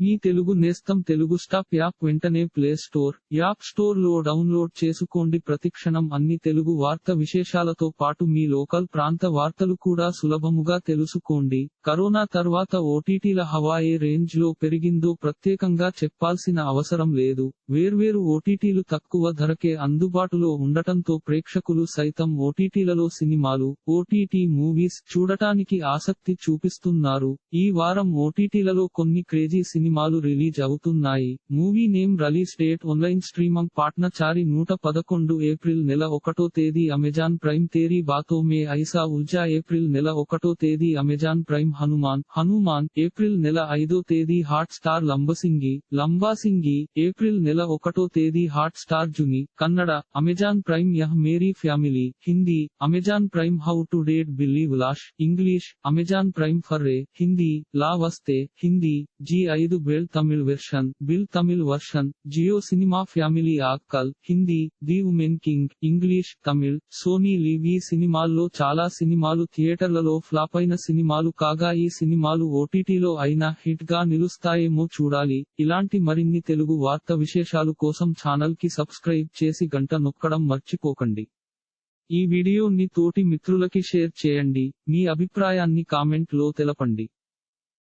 మీ తెలుగు నేస్తం Telugu stop app వెంటనే play store app స్టోర్లో డౌన్లోడ్ చేసుకోండి. ప్రతిక్షణం అన్ని తెలుగు వార్త విశేషాలతో పాటు మీ లోకల్ ప్రాంత వార్తలు కూడా సులభముగా తెలుసుకోండి. కరోనా తర్వాత ఓటీటీల హవా ఏ రేంజ్లో పెరిగిందో ప్రత్యేకంగా చెప్పాల్సిన అవసరం లేదు. వేర్వేరు ఓటీటీలు తక్కువ ధరకే అందుబాటులో ఉండటంతో ప్రేక్షకులు సైతం ఓటీటీలలో సినిమాలు ఓటీటీ మూవీస్ చూడటానికి ఆసక్తి చూపిస్తున్నారు. ఈ వారం ఓటీటీలలో కొన్ని క్రేజీ సినిమా సినిమాలు రిలీజ్ అవుతున్నాయి. Movie name release date online Patna చారి నూట పదకొండు ఏప్రిల్ నెల ఒకటో తేదీ Amazon Prime Teri Baaton Mein Aisa Uljha April నెల ఒకటో తేదీ Amazon Prime Hanuman Hanuman April నెల ఐదో తేదీ Hotstar Lambasingi Lambasingi April నెల ఒకటో తేదీ Hotstar Juni Kannada Amazon Prime Yeh Meri family Hindi Amazon Prime how to date Billy Walsh English Amazon Prime Farrey Hindi లా వస్తే హిందీ జీ ఐదు Bell Tamil version Bill Tamil version Jio cinema family ఆక్కల్ Hindi the women king English Tamil Sony LIV ఈ సినిమాల్లో చాలా సినిమాలు థియేటర్లలో flop అయిన సినిమాలు కాగా ఈ సినిమాలు ఓటీటీలో అయినా హిట్గా నిలుస్తాయేమో చూడాలి. ఇలాంటి మరిన్ని తెలుగు వార్త విశేషాలు కోసం ఛానల్కి సబ్స్క్రైబ్ చేసి గంట నొక్కడం మర్చిపోకండి. ఈ వీడియోని తోటి మిత్రులకి షేర్ చేయండి. మీ అభిప్రాయాన్ని కామెంట్లో తెలపండి.